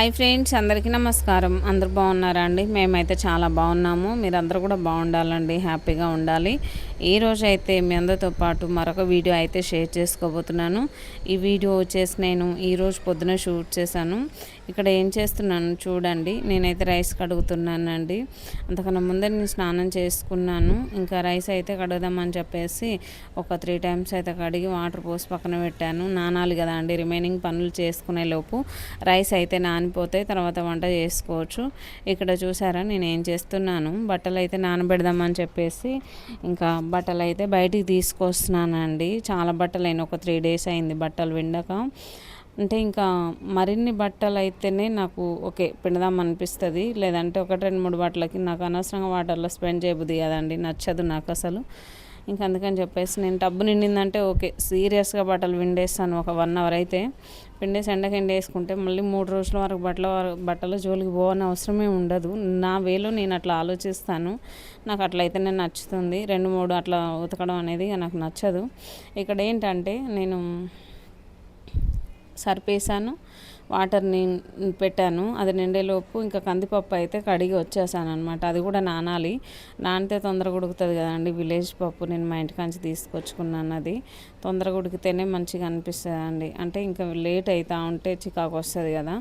Hi friends అందరికీ నమస్కారం. అందరు బాగున్నారా అండి? మేమైతే చాలా బాగున్నాము. మీరందరూ కూడా బాగుండాలండి. హ్యాపీగా ఉండాలి. ఈ అయితే మీ అందరితో పాటు మరొక వీడియో అయితే షేర్ చేసుకోబోతున్నాను. ఈ వీడియో వచ్చేసి నేను ఈరోజు పొద్దున షూట్ చేశాను. ఇక్కడ ఏం చేస్తున్నాను చూడండి. నేనైతే రైస్ కడుగుతున్నానండి. అంతకన్నా ముందే నేను స్నానం చేసుకున్నాను. ఇంకా రైస్ అయితే కడుగుదామని చెప్పేసి ఒక త్రీ టైమ్స్ అయితే కడిగి వాటర్ పోసి పక్కన పెట్టాను. నానాలి కదా అండి. రిమైనింగ్ పనులు చేసుకునే లోపు రైస్ అయితే నానిపోతే తర్వాత వంట చేసుకోవచ్చు. ఇక్కడ చూసారా నేను ఏం చేస్తున్నాను? బట్టలు అయితే నానబెడదామని చెప్పేసి ఇంకా బట్టలు అయితే బయటికి తీసుకొస్తున్నానండి. చాలా బట్టలు అయినా ఒక త్రీ డేస్ అయింది బట్టలు విండక. అంటే ఇంకా మరిన్ని బట్టలు అయితేనే నాకు ఓకే పిండదాం అనిపిస్తుంది. లేదంటే ఒకటి రెండు మూడు బట్టలకి నాకు అనవసరంగా వాటర్లో స్పెండ్ చేయబుద్ది కదండి. నచ్చదు నాకు అసలు. ఇంక అందుకని చెప్పేసి నేను టబ్బు నిండిందంటే ఓకే సీరియస్గా బట్టలు విండేస్తాను ఒక వన్ అవర్ అయితే. పిండేసి ఎండకి ఎండేసుకుంటే మళ్ళీ మూడు రోజుల వరకు బట్టల బట్టలు బట్టల జోలికి పోవని అవసరమే ఉండదు. నా వేలో నేను అట్లా ఆలోచిస్తాను. నాకు అట్లయితేనే నచ్చుతుంది. రెండు మూడు అట్లా ఉతకడం అనేది నాకు నచ్చదు. ఇక్కడ ఏంటంటే నేను సర్పేశాను. వాటర్ని పెట్టాను. అది నిండేలోపు ఇంకా కందిపప్పు అయితే కడిగి వచ్చేసాను అనమాట అది కూడా నానాలి. నానితే తొందరగా ఉడుకుతుంది కదండి విలేజ్ పప్పు. నేను మా ఇంటికాంచి తీసుకొచ్చుకున్నాను అది. తొందరగా ఉడికితేనే మంచిగా అనిపిస్తుంది అండి అంటే ఇంకా లేట్ అవుతూ ఉంటే చికాకు వస్తుంది కదా.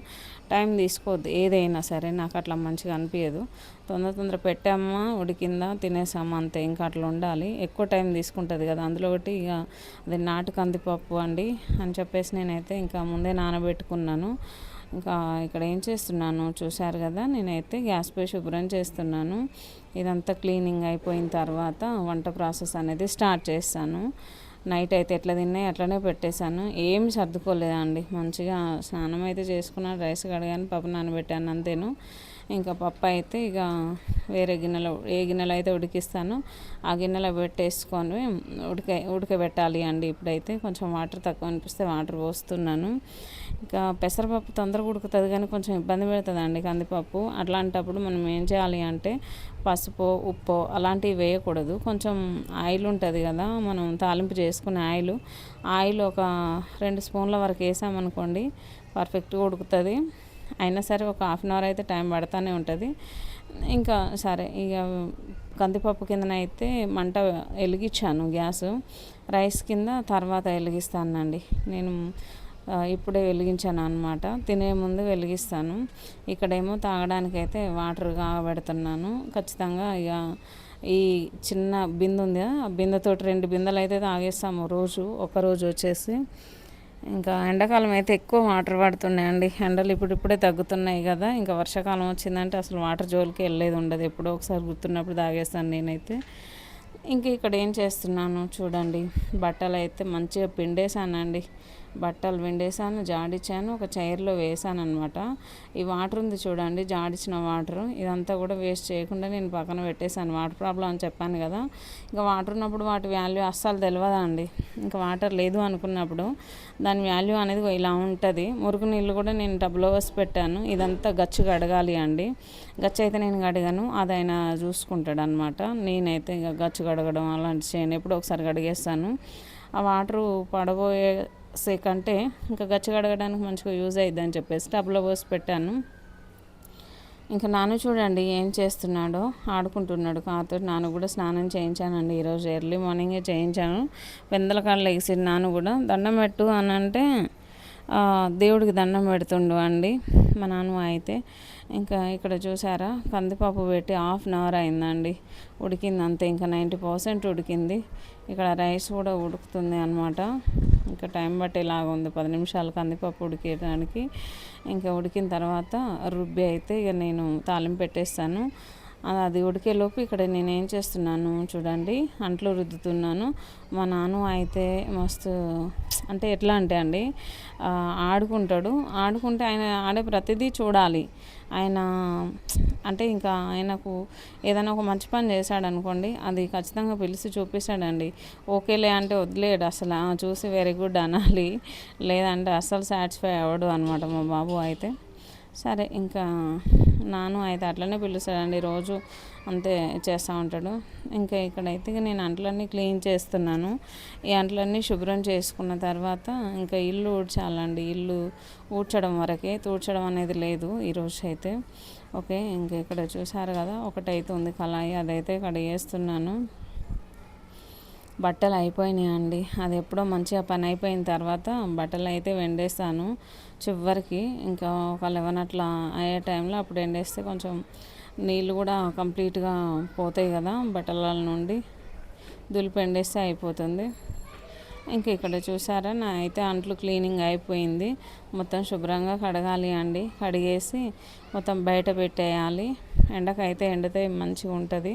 టైం తీసుకోవద్దు ఏదైనా సరే. నాకు అట్లా మంచిగా అనిపించదు తొందర తొందర పెట్టామా ఉడికిందా తినేసామా అంతే. ఇంకా అట్లా ఉండాలి. ఎక్కువ టైం తీసుకుంటుంది కదా. అందులో ఒకటి ఇక అది నాటు కందిపప్పు అండి అని చెప్పేసి నేనైతే ఇంకా ముందే నానబెట్టుకున్నాను. ఇంకా ఇక్కడ ఏం చేస్తున్నాను చూశారు కదా. నేనైతే గ్యాస్ పై శుభ్రం చేస్తున్నాను. ఇదంతా క్లీనింగ్ అయిపోయిన తర్వాత వంట ప్రాసెస్ అనేది స్టార్ట్ చేస్తాను. నైట్ అయితే ఎట్లా తిన్నాయి అట్లనే పెట్టేశాను. ఏం సర్దుకోలేదండి. మంచిగా స్నానం అయితే చేసుకున్నాను రైస్ కడిగాను పప్పు నానబెట్టాను అంతేను. ఇంకా పప్పు అయితే ఇక వేరే గిన్నెలో ఏ గిన్నెలో అయితే ఉడికిస్తానో ఆ గిన్నెలో పెట్టేసుకొని ఉడక ఉడకబెట్టాలి అండి. ఇప్పుడైతే కొంచెం వాటర్ తక్కువ అనిపిస్తే వాటర్ పోస్తున్నాను. ఇంకా పెసరపప్పు తొందరగా ఉడుకుతుంది కానీ కొంచెం ఇబ్బంది పెడుతుంది అండి కందిపప్పు. అట్లాంటప్పుడు మనం ఏం చేయాలి అంటే పసుపు ఉప్పు అలాంటివి వేయకూడదు. కొంచెం ఆయిల్ ఉంటుంది కదా మనం తాలింపు చేసుకునే ఆయిల్. ఆయిల్ ఒక రెండు స్పూన్ల వరకు వేసామనుకోండి పర్ఫెక్ట్గా ఉడుకుతుంది. అయినా సరే ఒక హాఫ్ అన్ అవర్ అయితే టైం పడుతూనే ఉంటుంది. ఇంకా సరే ఇక కందిపప్పు కిందనైతే మంట వెలిగించాను గ్యాస్. రైస్ కింద తర్వాత వెలిగిస్తానండి. నేను ఇప్పుడే వెలిగించాను అనమాట తినే ముందు వెలిగిస్తాను. ఇక్కడేమో తాగడానికైతే వాటర్ కాగబెడుతున్నాను. ఖచ్చితంగా ఇక ఈ చిన్న బిందె ఉంది కదా ఆ బిందెతోటి రెండు బిందెలు అయితే తాగేస్తాము రోజు. ఒకరోజు వచ్చేసి ఇంకా ఎండాకాలం అయితే ఎక్కువ వాటర్ పడుతున్నాయండి. ఎండలు ఇప్పుడిప్పుడే తగ్గుతున్నాయి కదా. ఇంకా వర్షాకాలం వచ్చిందంటే అసలు వాటర్ జోలికి వెళ్ళేది ఉండదు. ఎప్పుడో ఒకసారి గుర్తున్నప్పుడు తాగేస్తాను నేనైతే. ఇంక ఇక్కడ ఏం చేస్తున్నాను చూడండి. బట్టలు అయితే మంచిగా పిండేసానండి బట్టలు పిండేసాను జాడిచ్చాను ఒక చైర్లో వేసాను అనమాట ఈ వాటర్ ఉంది చూడండి జాడిచిన వాటర్. ఇదంతా కూడా వేస్ట్ చేయకుండా నేను పక్కన పెట్టేశాను. వాటర్ ప్రాబ్లం అని చెప్పాను కదా. ఇంకా వాటర్ ఉన్నప్పుడు వాటి వాల్యూ అస్సలు తెలియదండి ఇంకా వాటర్ లేదు అనుకున్నప్పుడు దాని వాల్యూ అనేది ఇలా ఉంటుంది. మురుగు నీళ్ళు కూడా నేను టబ్లో పెట్టాను. ఇదంతా గచ్చు కడగాలి అండి. గచ్చు అయితే నేను కడగాను. అది ఆయన చూసుకుంటాడు అనమాట నేనైతే ఇంకా గచ్చు కడగడం అలాంటి చేయను. ఎప్పుడో ఒకసారి కడిగేస్తాను. ఆ వాటరు పడబోయే సేకంటే ఇంకా గచ్చగడగడానికి మంచిగా యూజ్ అయ్యిద్ది అని చెప్పేసి టబ్లో పోసి పెట్టాను. ఇంకా నాన్న చూడండి ఏం చేస్తున్నాడో ఆడుకుంటున్నాడు. కాతో నాన్న కూడా స్నానం చేయించానండి. ఈరోజు ఎర్లీ మార్నింగే చేయించాను. పెందల కాళ్ళు వేసి నాన్న కూడా దండం పెట్టు అని అంటే దేవుడికి దండం పెడుతుండు అండి మా నాన్న అయితే. ఇంకా ఇక్కడ చూసారా కందిపప్పు పెట్టి హాఫ్ అన్ అవర్ అయిందండి. ఉడికింది అంతే ఇంకా నైంటీ పర్సెంట్ ఉడికింది. ఇక్కడ రైస్ కూడా ఉడుకుతుంది అనమాట ఇంకా టైం బట్టేలాగా ఉంది పది నిమిషాలు కందిపప్పు ఉడికేయడానికి. ఇంకా ఉడికిన తర్వాత రుబ్బి అయితే ఇక నేను తాలింపు పెట్టేస్తాను. అది- అది ఉడికేలోపు ఇక్కడ నేను ఏం చేస్తున్నాను చూడండి అంట్లో రుద్దుతున్నాను. మా నాన్న అయితే మస్తు అంటే ఎట్లా అంటే అండి ఆడుకుంటాడు. ఆడుకుంటే ఆయన ఆడే ప్రతిదీ చూడాలి. ఆయన అంటే ఇంకా ఆయనకు ఏదైనా ఒక మంచి పని చేశాడు అనుకోండి అది ఖచ్చితంగా పిలిచి చూపిస్తాడండి. ఓకేలే అంటే వదిలేడు అసలు చూసి వెరీ గుడ్ అనాలి. లేదంటే అస్సలు సాటిస్ఫై అవ్వడు అనమాట మా బాబు అయితే. సరే ఇంకా నాను అయితే అట్లనే పిలుస్తాడండి. రోజు అంతే చేస్తూ ఉంటాడు. ఇంకా ఇక్కడైతే నేను అంట్లన్నీ క్లీన్ చేస్తున్నాను. ఈ అంట్లన్నీ శుభ్రం చేసుకున్న తర్వాత ఇంకా ఇల్లు ఊడ్చాలండి. ఇల్లు ఊడ్చడం వరకే తూడ్చడం అనేది లేదు ఈరోజు అయితే ఓకే ఇంకా ఇక్కడ చూసారు కదా ఒకటైతే ఉంది కళాయి. అదైతే కడిగేస్తున్నాను. బట్టలు అయిపోయినాయి అండి అది ఎప్పుడో మంచిగా పని అయిపోయిన తర్వాత బట్టలు అయితే వెండేస్తాను. చివరికి ఇంకా ఒక లెవెన్ అట్లా అయ్యే టైంలో అప్పుడు ఎండేస్తే కొంచెం నీళ్ళు కూడా కంప్లీట్గా పోతాయి కదా బట్టల నుండి. దులిపి ఎండేస్తే అయిపోతుంది. ఇంకా ఇక్కడ చూసారా నా అయితే అంట్లు క్లీనింగ్ అయిపోయింది. మొత్తం శుభ్రంగా కడగాలి అండి. కడిగేసి మొత్తం బయట పెట్టేయాలి. ఎండకైతే ఎండితే మంచిగా ఉంటుంది.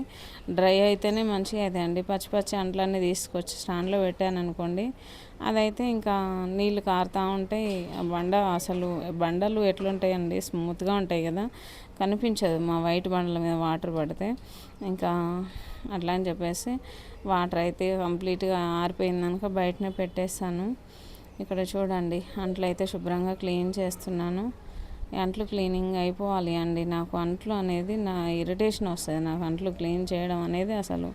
డ్రై అయితేనే మంచిగా అయితే అండి. పచ్చి పచ్చి అంట్లన్నీ తీసుకొచ్చి స్టాండ్లో పెట్టాను అనుకోండి అదైతే ఇంకా నీళ్ళు కారుతూ ఉంటాయి. బండ అసలు బండలు ఎట్లుంటాయండి? స్మూత్గా ఉంటాయి కదా. కనిపించదు మా వైట్ బండల మీద వాటర్ పడితే. ఇంకా అట్లా అని చెప్పేసి వాటర్ అయితే కంప్లీట్గా ఆరిపోయిందనుక బయటనే పెట్టేస్తాను. ఇక్కడ చూడండి అంట్లు అయితే శుభ్రంగా క్లీన్ చేస్తున్నాను. అంట్లు క్లీనింగ్ అయిపోవాలి అండి. నాకు అంట్లు అనేది నా ఇరిటేషన్ వస్తుంది. నాకు అంట్లు క్లీన్ చేయడం అనేది అసలు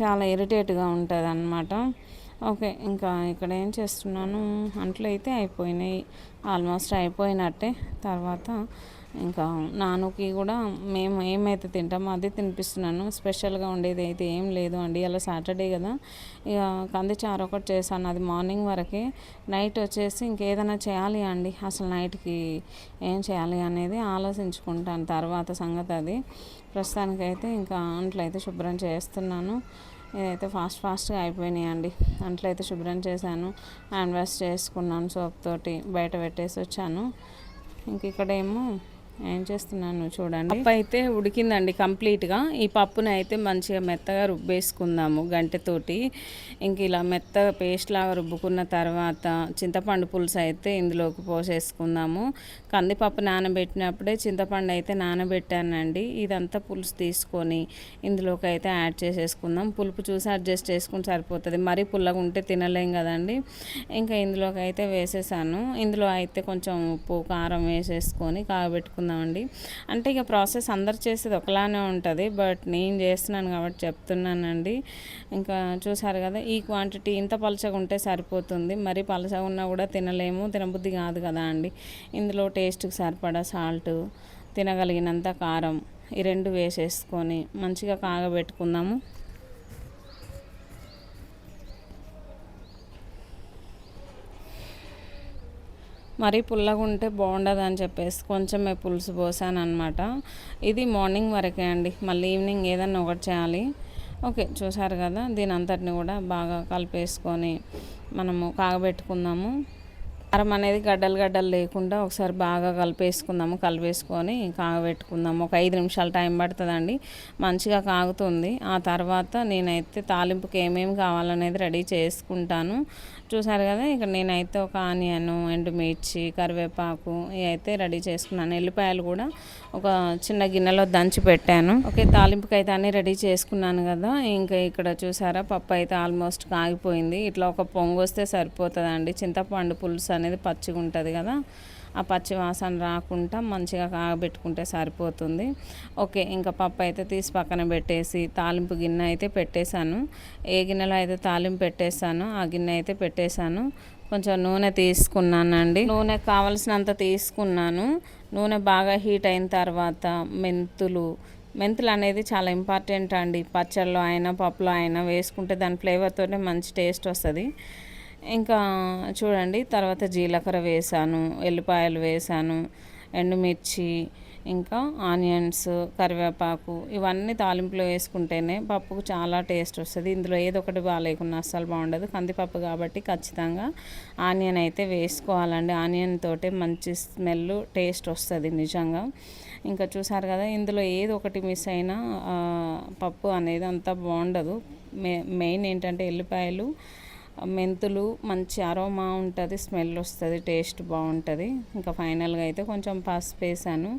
చాలా ఇరిటేట్గా ఉంటుంది అన్నమాట ఓకే ఇంకా ఇక్కడ ఏం చేస్తున్నాను? అంట్లు అయితే అయిపోయినాయి. ఆల్మోస్ట్ అయిపోయినట్టే. తర్వాత ఇంకా నానుకి కూడా మేము ఏమైతే తింటామో అదే తినిపిస్తున్నాను. స్పెషల్గా ఉండేది అయితే ఏం లేదు అండి. అలా సాటర్డే కదా. ఇక కంది చారు ఒకటి చేశాను. అది మార్నింగ్ వరకే. నైట్ వచ్చేసి ఇంకేదైనా చేయాలి అండి. అసలు నైట్కి ఏం చేయాలి అనేది ఆలోచించుకుంటాను. తర్వాత సంగతి అది. ప్రస్తుతానికైతే ఇంకా అంట్లయితే శుభ్రం చేస్తున్నాను. ఇదైతే ఫాస్ట్ ఫాస్ట్గా అయిపోయినాయి అండి. అంట్లో అయితే శుభ్రం చేశాను. హ్యాండ్ వాష్ చేసుకున్నాను సోప్ తోటి బయట పెట్టేసి వచ్చాను. ఇంక ఇక్కడేమో ఏం చేస్తున్నాను చూడండి. పప్పు అయితే ఉడికిందండి కంప్లీట్గా. ఈ పప్పును అయితే మంచిగా మెత్తగా రుబ్బేసుకుందాము గంటెతోటి. ఇంక ఇలా మెత్తగా పేస్ట్ లాగా రుబ్బుకున్న తర్వాత చింతపండు పులుసు అయితే ఇందులోకి పోసేసుకుందాము. కందిపప్పు నానబెట్టినప్పుడే చింతపండు అయితే నానబెట్టానండి. ఇదంతా పులుసు తీసుకొని ఇందులోకి అయితే యాడ్ చేసేసుకుందాం. పులుపు చూసి అడ్జస్ట్ చేసుకుని సరిపోతుంది. మరీ పుల్లగా ఉంటే తినలేం కదండి. ఇంకా ఇందులోకి అయితే వేసేసాను. ఇందులో అయితే కొంచెం ఉప్పు కారం వేసేసుకొని కాగబెట్టుకుని చేసుకుందామండి. అంటే ఇక ప్రాసెస్ అందరు చేసేది ఒకలానే ఉంటుంది బట్ నేను చేస్తున్నాను కాబట్టి చెప్తున్నానండి. ఇంకా చూసారు కదా ఈ క్వాంటిటీ ఇంత పలచగా ఉంటే సరిపోతుంది. మరి పలచగా ఉన్నా కూడా తినలేము తినబుద్ధి కాదు కదా అండి. ఇందులో టేస్ట్కి సరిపడా సాల్ట్ తినగలిగినంత కారం ఈ రెండు వేసేసుకొని మంచిగా కాగబెట్టుకుందాము. మరీ పుల్లగా ఉంటే బాగుండదు అని చెప్పేసి కొంచెం పులుసు పోసాను అనమాట ఇది మార్నింగ్ వరకే అండి. మళ్ళీ ఈవినింగ్ ఏదన్నా ఒకటి చేయాలి. ఓకే చూసారు కదా దీని అంతటిని కూడా బాగా కలిపేసుకొని మనము కాగబెట్టుకుందాము. కారం అనేది గడ్డలు గడ్డలు లేకుండా ఒకసారి బాగా కలిపేసుకుందాము. కలిపేసుకొని కాగబెట్టుకుందాము. ఒక ఐదు నిమిషాలు టైం పడుతుందండి. మంచిగా కాగుతుంది. ఆ తర్వాత నేనైతే తాలింపుకి ఏమేమి కావాలనేది రెడీ చేసుకుంటాను. చూసారు కదా ఇక్కడ నేనైతే ఒక ఆనియన్ ఎండుమిర్చి కరివేపాకు ఇవి అయితే రెడీ చేసుకున్నాను. ఎల్లిపాయలు కూడా ఒక చిన్న గిన్నెలో దంచి పెట్టాను. ఓకే తాలింపుకి అయితే అన్నీ రెడీ చేసుకున్నాను కదా ఇంకా ఇక్కడ చూసారా పప్పు అయితే ఆల్మోస్ట్ కాగిపోయింది. ఇట్లా ఒక పొంగు వస్తే సరిపోతుందండి. చింతపండు పులుసు అనేది పచ్చిగా ఉంటుంది కదా ఆ పచ్చి వాసన రాకుండా మంచిగా కాగబెట్టుకుంటే సరిపోతుంది. ఓకే ఇంకా పప్పు అయితే తీసి పక్కన పెట్టేసి తాలింపు గిన్నె అయితే పెట్టేశాను. ఏ గిన్నెలో అయితే తాలింపు పెట్టేశాను ఆ గిన్నె అయితే పెట్టేశాను. కొంచెం నూనె తీసుకున్నానండి. నూనె కావలసినంత తీసుకున్నాను. నూనె బాగా హీట్ అయిన తర్వాత మెంతులు. మెంతులు అనేది చాలా ఇంపార్టెంట్ అండి. పచ్చళ్ళలో అయినా పప్పులో అయినా వేసుకుంటే దాని ఫ్లేవర్తోనే మంచి టేస్ట్ వస్తుంది. ఇంకా చూడండి తర్వాత జీలకర్ర వేసాను ఎల్లిపాయలు వేసాను ఎండుమిర్చి ఇంకా ఆనియన్స్ కరివేపాకు ఇవన్నీ తాలింపులో వేసుకుంటేనే పప్పుకు చాలా టేస్ట్ వస్తుంది. ఇందులో ఏదో ఒకటి బాగాలేకున్నా అస్సలు బాగుండదు. కందిపప్పు కాబట్టి ఖచ్చితంగా ఆనియన్ అయితే వేసుకోవాలండి. ఆనియన్ తోటే మంచి స్మెల్ టేస్ట్ వస్తుంది నిజంగా. ఇంకా చూసారు కదా ఇందులో ఏదో ఒకటి మిస్ అయినా పప్పు అనేది అంత బాగుండదు. మెయిన్ ఏంటంటే ఎల్లిపాయలు మెంతులు మంచి అరోమా ఉంటుంది స్మెల్ వస్తుంది టేస్ట్ బాగుంటుంది. ఇంకా ఫైనల్గా అయితే కొంచెం పసుపు వేసాను.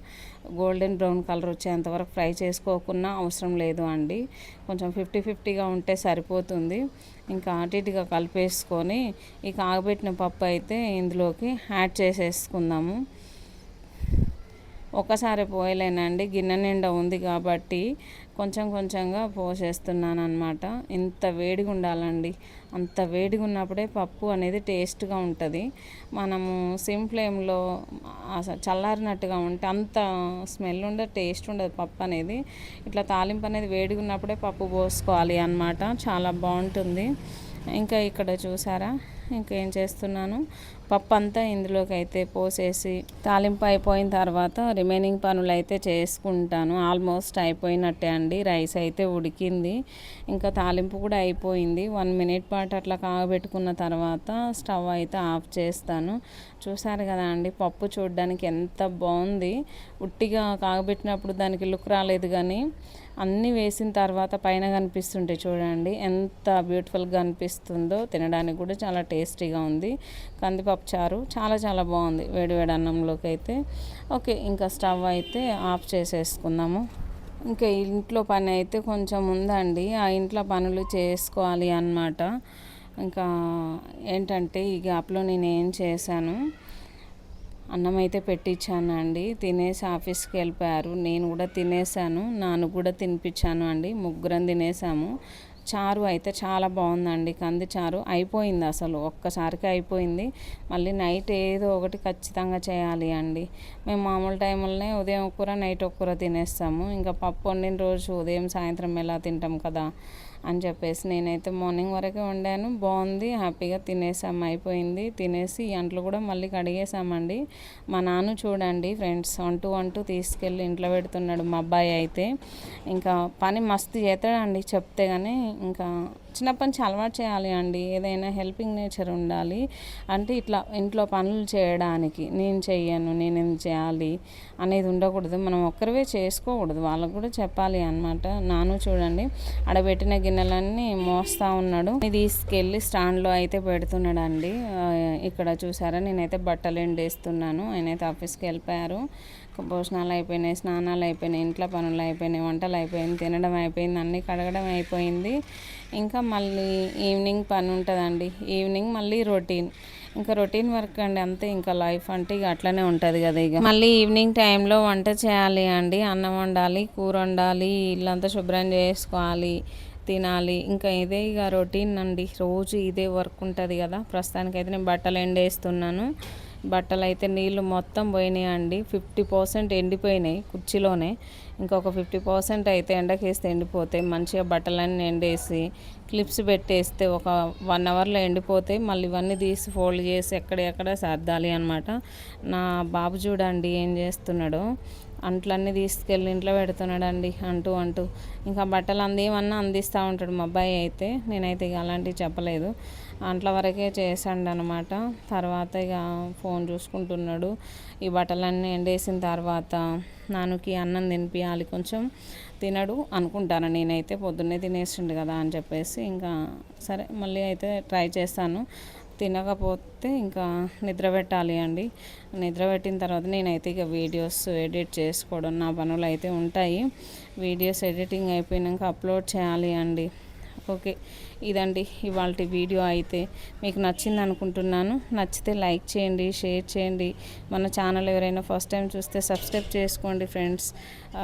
గోల్డెన్ బ్రౌన్ కలర్ వచ్చేంతవరకు ఫ్రై చేసుకోకున్నా అవసరం లేదు అండి. కొంచెం ఫిఫ్టీ ఫిఫ్టీగా ఉంటే సరిపోతుంది. ఇంకా అటు ఇటుగా కలిపేసుకొని ఈ కాగబెట్టిన పప్పు అయితే ఇందులోకి యాడ్ చేసేసుకుందాము. ఒక్కసారి పోయలేనండి. గిన్నె నిండా ఉంది కాబట్టి కొంచెం కొంచెంగా పోసేస్తున్నాను అనమాట ఇంత వేడిగా ఉండాలండి అంత వేడిగా ఉన్నప్పుడే పప్పు అనేది టేస్ట్గా ఉంటుంది. మనము సిమ్ ఫ్లేమ్లో చల్లారినట్టుగా ఉంటే అంత స్మెల్ ఉండదు టేస్ట్ ఉండదు పప్పు అనేది. ఇట్లా తాలింపు అనేది వేడిగా ఉన్నప్పుడే పప్పు పోసుకోవాలి అనమాట చాలా బాగుంటుంది. ఇంకా ఇక్కడ చూసారా? ఇంకేం చేస్తున్నాను? పప్పు అంతా ఇందులోకి అయితే పోసేసి తాలింపు అయిపోయిన తర్వాత రిమైనింగ్ పనులు అయితే చేసుకుంటాను. ఆల్మోస్ట్ అయిపోయినట్టే అండి. రైస్ అయితే ఉడికింది. ఇంకా తాలింపు కూడా అయిపోయింది. వన్ మినిట్ పాటు అట్లా కాగబెట్టుకున్న తర్వాత స్టవ్ అయితే ఆఫ్ చేస్తాను. చూసారు కదా అండి పప్పు చూడడానికి ఎంత బాగుంది. ఉట్టిగా కాగబెట్టినప్పుడు దానికి లుక్ రాలేదు కానీ అన్నీ వేసిన తర్వాత పైన కనిపిస్తుంటే చూడండి ఎంత బ్యూటిఫుల్గా అనిపిస్తుందో. తినడానికి కూడా చాలా టేస్టీగా ఉంది. కందిపప్పు చారు చాలా చాలా బాగుంది వేడివేడి అన్నంలోకి అయితే. ఓకే ఇంకా స్టవ్ అయితే ఆఫ్ చేసేసుకుందాము. ఇంకా ఇంట్లో పని అయితే కొంచెం ఉందండి. ఆ ఇంట్లో పనులు చేసుకోవాలి అన్నమాట. ఇంకా ఏంటంటే ఈ గ్యాప్లో నేను ఏం చేశాను అన్నం అయితే పెట్టించాను అండి తినేసి ఆఫీస్కి వెళ్ళిపోయారు. నేను కూడా తినేసాను. నాన్న కూడా తినిపించాను అండి. ముగ్గురం తినేసాము. చారు అయితే చాలా బాగుందండి. కంది చారు అయిపోయింది అసలు. ఒక్కసారికి అయిపోయింది. మళ్ళీ నైట్ ఏదో ఒకటి ఖచ్చితంగా చేయాలి అండి. మేము మామూలు టైంలోనే ఉదయం కూర నైట్ ఒక కూర తినేస్తాము. ఇంకా పప్పు వండిన రోజు ఉదయం సాయంత్రం ఎలా తింటాం కదా? అని చెప్పేసి నేనైతే మార్నింగ్ వరకే వండాను. బాగుంది. హ్యాపీగా తినేసాం. అయిపోయింది. తినేసి అంట్లు కూడా మళ్ళీ కడిగేసామండి. మా నాన్న చూడండి ఫ్రెండ్స్ అంటూ అంటూ తీసుకెళ్ళి ఇంట్లో పెడుతున్నాడు మా అబ్బాయి అయితే. ఇంకా పని మస్తు చేస్తాడండి చెప్తే కానీ ఇంకా చిన్నప్పటి నుంచి అలవాటు చేయాలి అండి. ఏదైనా హెల్పింగ్ నేచర్ ఉండాలి. అంటే ఇట్లా ఇంట్లో పనులు చేయడానికి నేను చెయ్యను నేను ఏం చేయాలి అనేది ఉండకూడదు. మనం ఒక్కరివే చేసుకోకూడదు. వాళ్ళకు కూడా చెప్పాలి అనమాట నాను చూడండి ఆడబెట్టిన గిన్నెలన్నీ మోస్తా ఉన్నాడు. తీసుకెళ్ళి స్టాండ్లో అయితే పెడుతున్నాడు అండి ఇక్కడ చూసారా? నేనైతే బట్టలు ఎండేస్తున్నాను. ఆయనైతే ఆఫీస్కి వెళ్ళిపోయారు. భోజనాలు అయిపోయినాయి స్నానాలు అయిపోయినాయి ఇంట్లో పనులు అయిపోయినాయి వంటలు అయిపోయింది తినడం అయిపోయింది అన్నీ కడగడం అయిపోయింది. ఇంకా మళ్ళీ ఈవినింగ్ పని ఉంటుందండి. ఈవినింగ్ మళ్ళీ రొటీన్. ఇంకా రొటీన్ వర్క్ అండి అంతే ఇంకా లైఫ్ అంటే ఇక అట్లనే ఉంటుంది కదా ఇక. మళ్ళీ ఈవినింగ్ టైంలో వంట చేయాలి అండి. అన్నం వండాలి కూర వండాలి ఇల్లంతా శుభ్రం చేసుకోవాలి తినాలి. ఇంకా ఇదే ఇక రొటీన్ అండి. రోజు ఇదే వర్క్ ఉంటుంది కదా. ప్రస్తుతానికైతే నేను బట్టలు ఎండేస్తున్నాను. బట్టలు అయితే నీళ్ళు మొత్తం పోయినాయి అండి. ఫిఫ్టీ పర్సెంట్ ఎండిపోయినాయి కుర్చీలోనే. ఇంకొక ఫిఫ్టీ పర్సెంట్ అయితే ఎండకేస్తే ఎండిపోతే మంచిగా బట్టలన్నీ ఎండేసి క్లిప్స్ పెట్టేస్తే ఒక వన్ అవర్లో ఎండిపోతే మళ్ళీ ఇవన్నీ తీసి ఫోల్డ్ చేసి ఎక్కడెక్కడ సర్దాలి అనమాట నా బాబు చూడండి ఏం చేస్తున్నాడో. అంట్లన్నీ తీసుకెళ్ళి ఇంట్లో పెడుతున్నాడండి అంటూ అంటూ. ఇంకా బట్టలు అందేమన్నా అందిస్తూ ఉంటాడు మా అబ్బాయి అయితే. నేనైతే ఇక అలాంటివి చెప్పలేదు. అంట్ల వరకే చేశాడు అనమాట తర్వాత ఇక ఫోన్ చూసుకుంటున్నాడు. ఈ బట్టలన్నీ ఎండేసిన తర్వాత నాన్నకి అన్నం తినిపించాలి కొంచెం తినడు అనుకుంటాను. నేనైతే పొద్దున్నే తినేసిండు కదా అని చెప్పేసి ఇంకా సరే మళ్ళీ అయితే ట్రై చేస్తాను. తినకపోతే ఇంకా నిద్ర పెట్టాలి అండి. నిద్ర పెట్టిన తర్వాత నేనైతే ఇక వీడియోస్ ఎడిట్ చేసుకోవడం నా పనులు అయితే ఉంటాయి. వీడియోస్ ఎడిటింగ్ అయిపోయినాక అప్లోడ్ చేయాలి అండి. ఓకే. ఇదండి ఇవాళ వీడియో అయితే. మీకు నచ్చింది అనుకుంటున్నాను. నచ్చితే లైక్ చేయండి షేర్ చేయండి. మన ఛానల్ ఎవరైనా ఫస్ట్ టైం చూస్తే సబ్స్క్రైబ్ చేసుకోండి ఫ్రెండ్స్.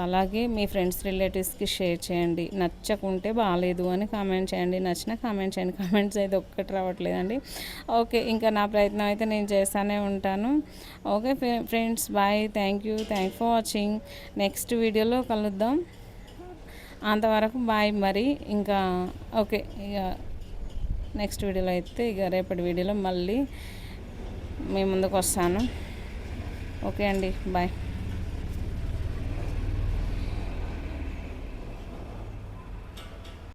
అలాగే మీ ఫ్రెండ్స్ రిలేటివ్స్కి షేర్ చేయండి. నచ్చకుంటే బాగాలేదు అని కామెంట్ చేయండి. నచ్చిన కామెంట్ చేయండి. కామెంట్స్ అయితే ఒక్కటి రావట్లేదండి. ఓకే ఇంకా నా ప్రయత్నం అయితే నేను చేస్తూనే ఉంటాను. Okay friends bye. Thank you. Thank for watching. Next వీడియోలో కలుద్దాం. అంతవరకు బాయ్ మరి. ఇంకా ఓకే ఇక నెక్స్ట్ వీడియోలో అయితే ఇక రేపటి వీడియోలో మళ్ళీ మీ ముందుకు వస్తాను. ఓకే అండి బాయ్.